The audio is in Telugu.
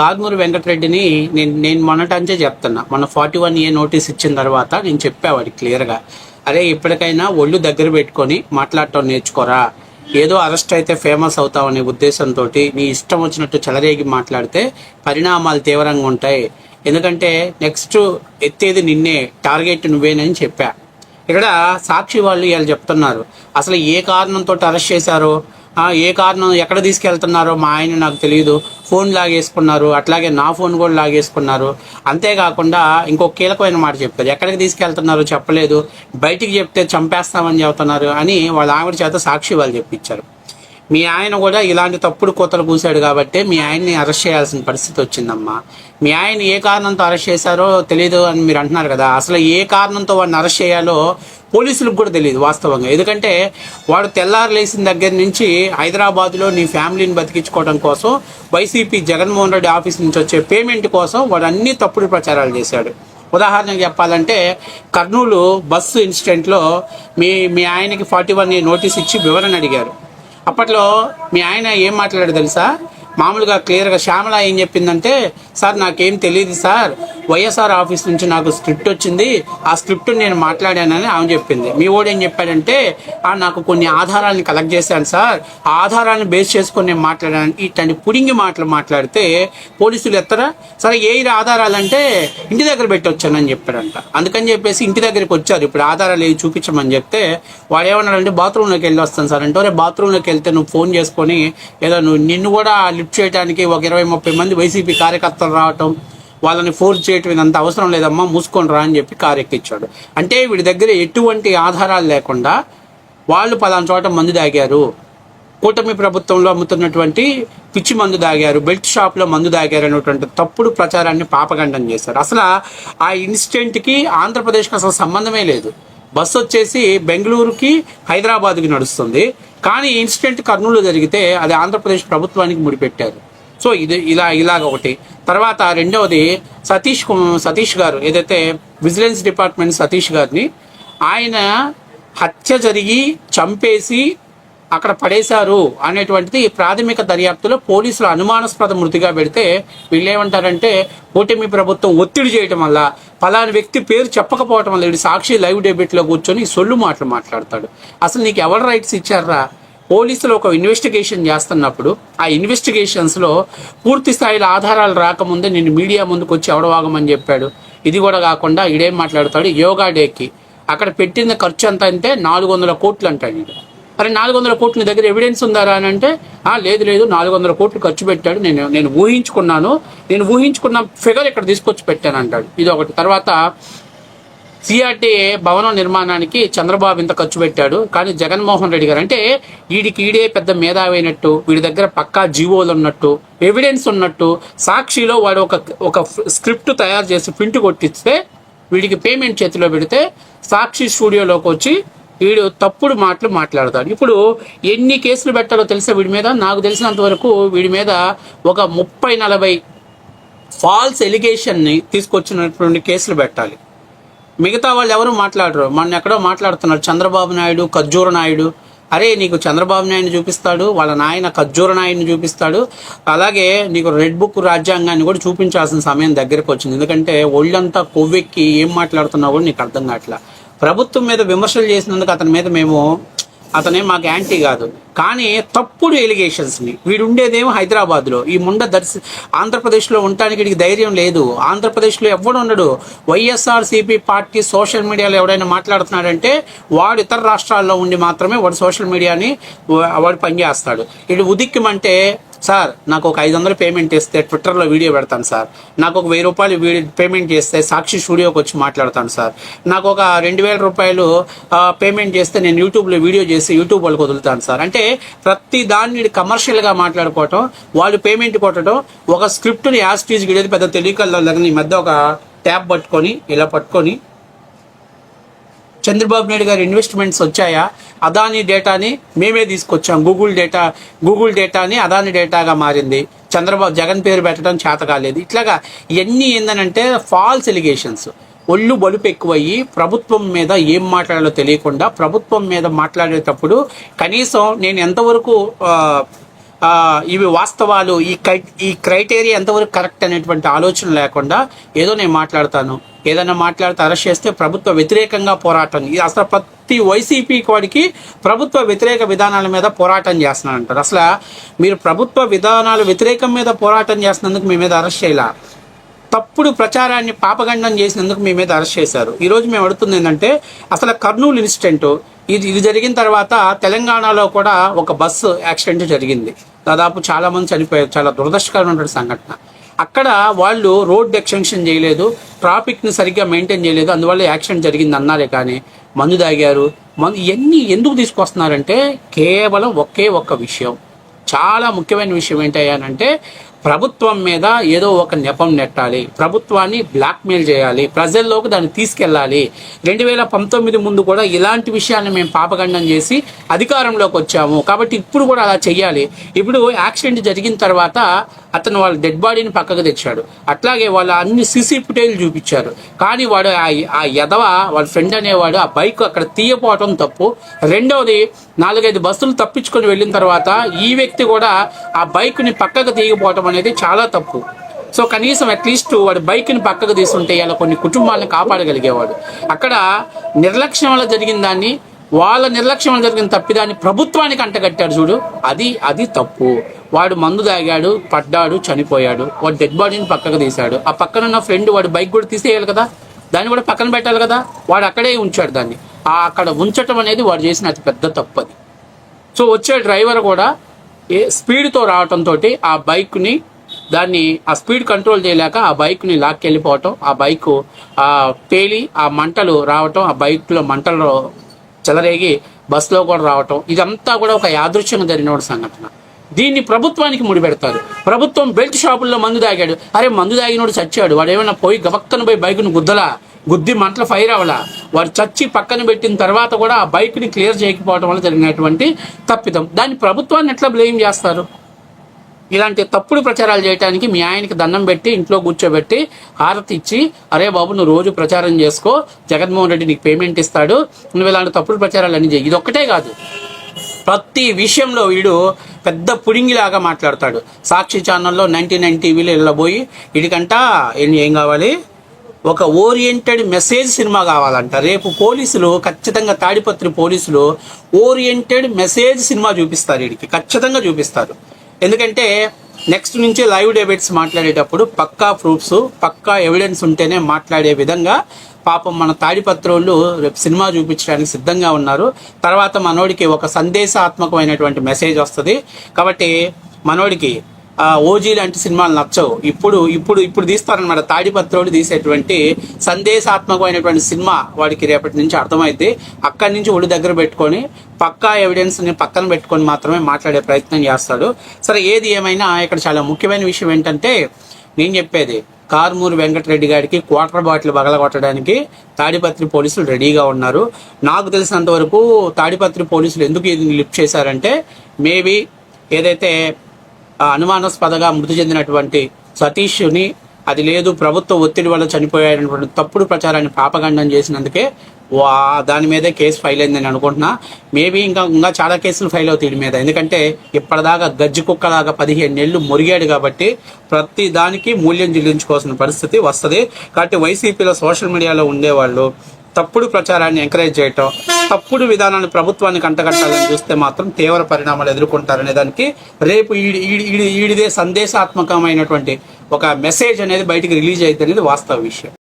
కాగ్మూరి వెంకటరెడ్డిని నేను నేను మొన్నటంచే చెప్తున్నా. మొన్న ఫార్టీ వన్ ఏ నోటీస్ ఇచ్చిన తర్వాత నేను చెప్పావాడికి క్లియర్గా. అరే ఇప్పటికైనా ఒళ్ళు దగ్గర పెట్టుకొని మాట్లాడటం నేర్చుకోరా. ఏదో అరెస్ట్ అయితే ఫేమస్ అవుతావనే ఉద్దేశంతో నీ ఇష్టం వచ్చినట్టు చెలరేగి మాట్లాడితే పరిణామాలు తీవ్రంగా ఉంటాయి. ఎందుకంటే నెక్స్ట్ ఎత్తేది నిన్నే టార్గెట్ నువ్వేనని చెప్పా. ఇక్కడ సాక్షి వాళ్ళు వీళ్ళు చెప్తున్నారు. అసలు ఏ కారణంతో అరెస్ట్ చేశారో? ఏ కారణం ఎక్కడ తీసుకెళ్తున్నారో మా ఆయన నాకు తెలియదు ఫోన్ లాగేసుకున్నారు. అట్లాగే నా ఫోన్ కూడా లాగేసుకున్నారు. అంతేకాకుండా ఇంకొక కీలకమైన మాట చెప్తారు. ఎక్కడికి తీసుకెళ్తున్నారో చెప్పలేదు. బయటికి చెప్తే చంపేస్తామని చెబుతున్నారు అని వాళ్ళ ఆవిడ చేత సాక్షి వాళ్ళు చెప్పించారు. మీ ఆయన కూడా ఇలాంటి తప్పుడు కోతలు కూశాడు కాబట్టి మీ ఆయన్ని అరెస్ట్ చేయాల్సిన పరిస్థితి వచ్చిందమ్మా. మీ ఆయన ఏ కారణంతో అరెస్ట్ చేశారో తెలియదు అని మీరు అంటున్నారు కదా. అసలు ఏ కారణంతో వాడిని అరెస్ట్ చేయాలో పోలీసులకు కూడా తెలియదు వాస్తవంగా. ఎందుకంటే వాడు తెల్లారు లేచిన దగ్గర నుంచి హైదరాబాద్లో నీ ఫ్యామిలీని బతికించుకోవడం కోసం వైసీపీ జగన్మోహన్ రెడ్డి ఆఫీస్ నుంచి వచ్చే పేమెంట్ కోసం వాడు అన్ని తప్పుడు ప్రచారాలు చేశాడు. ఉదాహరణకు చెప్పాలంటే కర్నూలు బస్సు ఇన్సిడెంట్లో మీ మీ ఆయనకి ఫార్టీ వన్ నోటీస్ ఇచ్చి వివరణ అడిగారు. అప్పట్లో మీ ఆయన ఏం మాట్లాడాడు తెలుసా? మామూలుగా క్లియర్గా శ్యామల ఏం చెప్పిందంటే సార్ నాకేం తెలియదు సార్. వైఎస్ఆర్ ఆఫీస్ నుంచి నాకు స్క్రిప్ట్ వచ్చింది. ఆ స్క్రిప్ట్ నేను మాట్లాడానని ఆమె చెప్పింది. మీ ఓడు ఏం చెప్పాడంటే "ఆ, నాకు కొన్ని ఆధారాలను కలెక్ట్ చేశాను సార్. ఆ ఆధారాన్ని బేస్ చేసుకొని నేను మాట్లాడాను ఇట్లాంటి పుడింగి మాటలు మాట్లాడితే పోలీసులు ఎత్తరా? సరే ఏ ఆధారాలంటే ఇంటి దగ్గర పెట్టొచ్చానని చెప్పాడంట. అందుకని చెప్పేసి ఇంటి దగ్గరికి వచ్చారు. ఇప్పుడు ఆధారాలు ఏవి చూపించమని చెప్తే వాడు ఏమన్నాడంటే బాత్రూంలోకి వెళ్ళి వస్తాను సార్. అంటే "ఒరే, బాత్రూంలోకి వెళ్తే నువ్వు ఫోన్ చేసుకొని ఏదో నువ్వు నిన్ను కూడా లిఫ్ట్ చేయడానికి ఒక ఇరవై ముప్పై మంది వైసీపీ కార్యకర్తలు రావటం వాళ్ళని ఫోర్స్ చేయటం ఇదంత అవసరం లేదమ్మా మూసుకొని రా అని చెప్పి కారెక్కిచ్చాడు అంటే వీడి దగ్గర ఎటువంటి ఆధారాలు లేకుండా వాళ్ళు పలానా చోట మందు తాగారు. కూటమి ప్రభుత్వంలో అమ్ముతున్నటువంటి పిచ్చి మందు దాగారు బెల్ట్ షాప్లో మందు దాగారు అనేటువంటి తప్పుడు ప్రచారాన్ని పాపగండం చేశారు. అసలు ఆ ఇన్సిడెంట్కి ఆంధ్రప్రదేశ్కి అసలు సంబంధమే లేదు. బస్సు వచ్చేసి బెంగళూరుకి హైదరాబాద్కి నడుస్తుంది. కానీ ఇన్సిడెంట్ కర్నూలు జరిగితే అది ఆంధ్రప్రదేశ్ ప్రభుత్వానికి ముడిపెట్టారు. సో ఇది ఇలా ఇలాగ ఒకటి. తర్వాత రెండవది సతీష్ సతీష్ గారు ఏదైతే విజిలెన్స్ డిపార్ట్మెంట్ సతీష్ గారిని ఆయన హత్య జరిగి చంపేసి అక్కడ పడేశారు అనేటువంటిది ప్రాథమిక దర్యాప్తులో పోలీసులు అనుమానాస్పద మృతిగా పెడితే వీళ్ళు ఏమంటారంటే ఓటమి ప్రభుత్వం ఒత్తిడి చేయటం వల్ల పలాని వ్యక్తి పేరు చెప్పకపోవటం వల్ల వీడు సాక్షి లైవ్ డెబిట్లో కూర్చొని సొల్లు మాటలు మాట్లాడతాడు. అసలు నీకు ఎవరు రైట్స్ ఇచ్చారా? పోలీసులు ఒక ఇన్వెస్టిగేషన్ చేస్తున్నప్పుడు ఆ ఇన్వెస్టిగేషన్స్లో పూర్తి స్థాయిలో ఆధారాలు రాకముందే నేను మీడియా ముందుకు వచ్చి ఎవడవాగమని చెప్పాడు. ఇది కూడా కాకుండా ఇడేం మాట్లాడతాడు? యోగా డేకి. అక్కడ పెట్టిన ఖర్చు ఎంత అంటే నాలుగు వందల కోట్లు అంటాడు అరే నాలుగు వందల కోట్ల దగ్గర ఎవిడెన్స్ ఉందారా అని అంటే ఆ లేదు లేదు నాలుగు వందల కోట్లు ఖర్చు పెట్టాడు. నేను నేను ఊహించుకున్నాను. నేను ఊహించుకున్న ఫిగర్ ఇక్కడ తీసుకొచ్చి పెట్టాను అంటాడు ఇది ఒకటి. తర్వాత సిఆర్టీఏ భవనం నిర్మాణానికి చంద్రబాబు ఇంత ఖర్చు పెట్టాడు. కానీ జగన్మోహన్ రెడ్డి గారు అంటే వీడికి ఈడే పెద్ద మేధావైనట్టు వీడి దగ్గర పక్కా జీవోలు ఉన్నట్టు ఎవిడెన్స్ ఉన్నట్టు సాక్షిలో వాడు ఒక ఒక స్క్రిప్ట్ తయారు చేసి ప్రింట్ కొట్టిస్తే వీడికి పేమెంట్ చేతిలో పెడితే సాక్షి స్టూడియోలోకి వచ్చి వీడు తప్పుడు మాటలు మాట్లాడతాడు. ఇప్పుడు ఎన్ని కేసులు పెట్టాలో తెలుసా వీడి మీద? నాకు తెలిసినంత వరకు వీడి మీద ఒక ముప్పై నలభై ఫాల్స్ ఎలిగేషన్ని తీసుకొచ్చినటువంటి కేసులు పెట్టాలి. మిగతా వాళ్ళు ఎవరు మాట్లాడరు? మన ఎక్కడో మాట్లాడుతున్నారు. చంద్రబాబు నాయుడు ఖర్జూర నాయుడు. అరే నీకు చంద్రబాబు నాయుడిని చూపిస్తాడు వాళ్ళ నాయన ఖర్జూర నాయుడిని చూపిస్తాడు. అలాగే నీకు రెడ్ బుక్ రాజ్యాంగాన్ని కూడా చూపించాల్సిన సమయం దగ్గరకు వచ్చింది. ఎందుకంటే ఒళ్ళంతా కొవ్వెక్కి ఏం మాట్లాడుతున్నావు కూడా నీకు అర్థం కావట్లా. ప్రభుత్వం మీద విమర్శలు చేసినందుకు అతని మీద మేము అతనే మాకు యాంటీ కాదు. కానీ తప్పుడు ఎలిగేషన్స్ని వీడు ఉండేదేమో హైదరాబాద్లో. ఈ ముండ దర్శి ఆంధ్రప్రదేశ్లో ఉండటానికి వీడికి ధైర్యం లేదు. ఆంధ్రప్రదేశ్లో ఎవడు ఉండడు. వైఎస్ఆర్సీపీ పార్టీ సోషల్ మీడియాలో ఎవడైనా మాట్లాడుతున్నాడంటే వాడు ఇతర రాష్ట్రాల్లో ఉండి మాత్రమే వాడు సోషల్ మీడియాని వాడు పనిచేస్తాడు. ఇటు ఉదిక్కిమంటే సార్ నాకు ఒక ఐదు వందలు పేమెంట్ చేస్తే ట్విట్టర్లో వీడియో పెడతాను సార్. నాకు ఒక వెయ్యి రూపాయలు పేమెంట్ చేస్తే సాక్షి స్టూడియోకి వచ్చి మాట్లాడతాను సార్. నాకు ఒక రెండు వేల రూపాయలు పేమెంట్ చేస్తే నేను యూట్యూబ్లో వీడియో చేసి యూట్యూబ్ వాళ్ళకి వదులుతాను సార్. అంటే ప్రతి దాన్ని కమర్షియల్గా మాట్లాడుకోవటం వాళ్ళు పేమెంట్ కొట్టడం ఒక స్క్రిప్ట్ని యాజ్ ఫీజ్ గిడేది పెద్ద తెలియకల్లో ఈ మధ్య ఒక ట్యాబ్ పట్టుకొని ఇలా పట్టుకొని చంద్రబాబు నాయుడు గారి ఇన్వెస్ట్మెంట్స్ వచ్చాయా? అదాని డేటాని మేమే తీసుకొచ్చాం. గూగుల్ డేటా గూగుల్ డేటాని అదాని డేటాగా మారింది. చంద్రబాబు జగన్ పేరు పెట్టడం చేత కాలేదు. ఇట్లాగా ఇవన్నీ ఏందనంటే ఫాల్స్ ఎలిగేషన్స్ ఒళ్ళు బలుపు ఎక్కువయ్యి ప్రభుత్వం మీద ఏం మాట్లాడాలో తెలియకుండా ప్రభుత్వం మీద మాట్లాడేటప్పుడు కనీసం నేను ఎంతవరకు ఇవి వాస్తవాలు ఈ ఈ క్రైటీరియా ఎంతవరకు కరెక్ట్ అనేటువంటి ఆలోచన లేకుండా ఏదో నేను మాట్లాడతాను. ఏదైనా మాట్లాడితే అరెస్ట్ చేస్తే ప్రభుత్వ వ్యతిరేకంగా పోరాటం. ఇది అసలు ప్రతి వైసీపీ వాడికి ప్రభుత్వ వ్యతిరేక విధానాల మీద పోరాటం చేస్తున్నారంటారు అసలు మీరు ప్రభుత్వ విధానాల వ్యతిరేకం మీద పోరాటం చేసినందుకు మీ మీద అరెస్ట్ చేయాల? తప్పుడు ప్రచారాన్ని పాపగండం చేసినందుకు మీ మీద అరెస్ట్ చేశారు. ఈరోజు మేము అడుగుతుంది ఏంటంటే అసలు కర్నూలు ఇన్సిడెంట్ ఇది ఇది జరిగిన తర్వాత తెలంగాణలో కూడా ఒక బస్సు యాక్సిడెంట్ జరిగింది. దాదాపు చాలా మంది చనిపోయారు. చాలా దురదృష్టకరమైనటువంటి సంఘటన. అక్కడ వాళ్ళు రోడ్ ఎక్స్టెన్షన్ చేయలేదు ట్రాఫిక్ని సరిగ్గా మెయింటైన్ చేయలేదు అందువల్ల యాక్సిడెంట్ జరిగింది అన్నారే కానీ మందు తాగారు. మందు ఇవన్నీ ఎందుకు తీసుకొస్తున్నారంటే కేవలం ఒకే ఒక్క విషయం. చాలా ముఖ్యమైన విషయం ఏంటంటే ప్రభుత్వం మీద ఏదో ఒక నెపం నెట్టాలి. ప్రభుత్వాన్ని బ్లాక్మెయిల్ చేయాలి. ప్రజల్లోకి దాన్ని తీసుకెళ్ళాలి. రెండు వేల పంతొమ్మిది ముందు కూడా ఇలాంటి విషయాన్ని మేము పాపగండం చేసి అధికారంలోకి వచ్చాము. కాబట్టి ఇప్పుడు కూడా అలా చెయ్యాలి. ఇప్పుడు యాక్సిడెంట్ జరిగిన తర్వాత అతను వాళ్ళ డెడ్ బాడీని పక్కకు తెచ్చాడు. అట్లాగే వాళ్ళ అన్ని సీసీ ఫుటేజ్ చూపించారు. కానీ వాడు ఆ- ఆ యదవ వాళ్ళ ఫ్రెండ్ అనేవాడు ఆ బైక్ అక్కడ తీయపోవటం తప్పు. రెండవది నాలుగైదు బస్సులు తప్పించుకొని వెళ్ళిన తర్వాత ఈ వ్యక్తి కూడా ఆ బైక్ని పక్కకు తీయకపోవటం అనేది చాలా తప్పు. సో కనీసం అట్లీస్ట్ వాడు బైక్ని పక్కకు తీసుంటే ఇలా కొన్ని కుటుంబాలను కాపాడగలిగేవాడు. అక్కడ నిర్లక్ష్యం వల్ల జరిగిన దాన్ని వాళ్ళ నిర్లక్ష్యం వల్ల జరిగిన తప్పిదాన్ని ప్రభుత్వానికి అంటగట్టాడు చూడు. అది అది తప్పు. వాడు మందు తాగాడు పడ్డాడు చనిపోయాడు. వాడు డెడ్ బాడీని పక్కకు తీశాడు. ఆ పక్కన ఉన్న ఫ్రెండ్ వాడు బైక్ కూడా తీసేయాలి కదా? దాన్ని కూడా పక్కన పెట్టాలి కదా? వాడు అక్కడే ఉంచాడు దాన్ని. ఆ అక్కడ ఉంచటం అనేది వాడు చేసిన అతి పెద్ద తప్పు అది సో వచ్చే డ్రైవర్ కూడా ఏ స్పీడ్తో రావటంతో ఆ బైక్ని దాన్ని ఆ స్పీడ్ కంట్రోల్ చేయలేక ఆ బైక్ని లాక్కెళ్ళిపోవటం ఆ బైక్ ఆ పేలి ఆ మంటలు రావటం ఆ బైక్లో మంటలు చెలరేగి బస్సులో కూడా రావటం ఇదంతా కూడా ఒక యాదృశ్యంగా జరిగిన ఒక సంఘటన. దీన్ని ప్రభుత్వానికి ముడిపెడతారు. ప్రభుత్వం బెల్ట్ షాపుల్లో మందు తాగాడు. అరే మందు తాగినోడు చచ్చాడు. వాడు ఏమైనా పోయి గబక్కన పోయి బైక్ను గుద్దలా? గుద్ది మంటలు ఫైర్ అవ్వాల. వారు చచ్చి పక్కన పెట్టిన తర్వాత కూడా ఆ బైక్ని క్లియర్ చేయకపోవడం వల్ల జరిగినటువంటి తప్పిదం. దాన్ని ప్రభుత్వాన్ని ఎట్లా బ్లేమ్ చేస్తారు? ఇలాంటి తప్పుడు ప్రచారాలు చేయడానికి మీ ఆయనకి దండం పెట్టి ఇంట్లో కూర్చోబెట్టి హారతి ఇచ్చి అరే బాబు నువ్వు రోజు ప్రచారం చేసుకో జగన్మోహన్ రెడ్డి నీకు పేమెంట్ ఇస్తాడు నువ్వు ఇలాంటి తప్పుడు ప్రచారాలు అన్ని చేయి ఇది కాదు. ప్రతి విషయంలో వీడు పెద్ద పుడింగిలాగా మాట్లాడతాడు. సాక్షి ఛానల్లో నైన్టీ నైన్ టీవీలో వెళ్ళబోయి వీడికంట ఏం కావాలి? ఒక ఓరియంటెడ్ మెసేజ్ సినిమా కావాలంట. రేపు పోలీసులు ఖచ్చితంగా తాడిపత్రి పోలీసులు ఓరియంటెడ్ మెసేజ్ సినిమా చూపిస్తారు వీడికి. ఖచ్చితంగా చూపిస్తారు. ఎందుకంటే నెక్స్ట్ నుంచి లైవ్ డెబేట్స్ మాట్లాడేటప్పుడు పక్కా ప్రూఫ్స్ పక్కా ఎవిడెన్స్ ఉంటేనే మాట్లాడే విధంగా పాపం మన తాడిపత్రోళ్ళు రేపు సినిమా చూపించడానికి సిద్ధంగా ఉన్నారు. తర్వాత మనోడికి ఒక సందేశాత్మకమైనటువంటి మెసేజ్ వస్తుంది. కాబట్టి మనోడికి ఓజీ లాంటి సినిమాలు నచ్చవు. ఇప్పుడు ఇప్పుడు ఇప్పుడు తీస్తారనమాట తాడిపత్రులు తీసేటువంటి సందేశాత్మకమైనటువంటి సినిమా వాడికి రేపటి నుంచి అర్థమైతే అక్కడి నుంచి ఒడి దగ్గర పెట్టుకొని పక్కా ఎవిడెన్స్ని పక్కన పెట్టుకొని మాత్రమే మాట్లాడే ప్రయత్నం చేస్తాడు. సరే ఏది ఏమైనా ఇక్కడ చాలా ముఖ్యమైన విషయం ఏంటంటే నేను చెప్పేది కారుమూరు వెంకటరెడ్డి గారికి క్వార్టర్ బాటిల్ బగలగొట్టడానికి తాడిపత్రి పోలీసులు రెడీగా ఉన్నారు. నాకు తెలిసినంత వరకు తాడిపత్రి పోలీసులు ఎందుకు ఇది లిఫ్ట్ చేశారంటే మేబీ ఏదైతే అనుమానాస్పదగా మృతి చెందినటువంటి సతీష్ని అది లేదు ప్రభుత్వ ఒత్తిడి వల్ల చనిపోయాడటువంటి తప్పుడు ప్రచారాన్ని పాపగండం చేసినందుకే వా దాని మీదే కేసు ఫైల్ అయిందని అనుకుంటున్నా. మేబీ ఇంకా ఇంకా చాలా కేసులు ఫైల్ అవుతాయి మీద. ఎందుకంటే ఇప్పటిదాకా గజ్జి కుక్కలాగా పదిహేను నెలలు మురిగాడు కాబట్టి ప్రతి దానికి మూల్యం చెల్లించుకోవాల్సిన పరిస్థితి వస్తుంది. కాబట్టి వైసీపీలో సోషల్ మీడియాలో ఉండేవాళ్ళు తప్పుడు ప్రచారాన్ని ఎంకరేజ్ చేయటం తప్పుడు విధానాన్ని ప్రభుత్వానికి అంటగట్టాలని చూస్తే మాత్రం తీవ్ర పరిణామాలు ఎదుర్కొంటారనే దానికి రేపు ఈడిదే సందేశాత్మకమైనటువంటి ఒక మెసేజ్ అనేది బయటికి రిలీజ్ అవుతుంది అనేది వాస్తవ విషయం.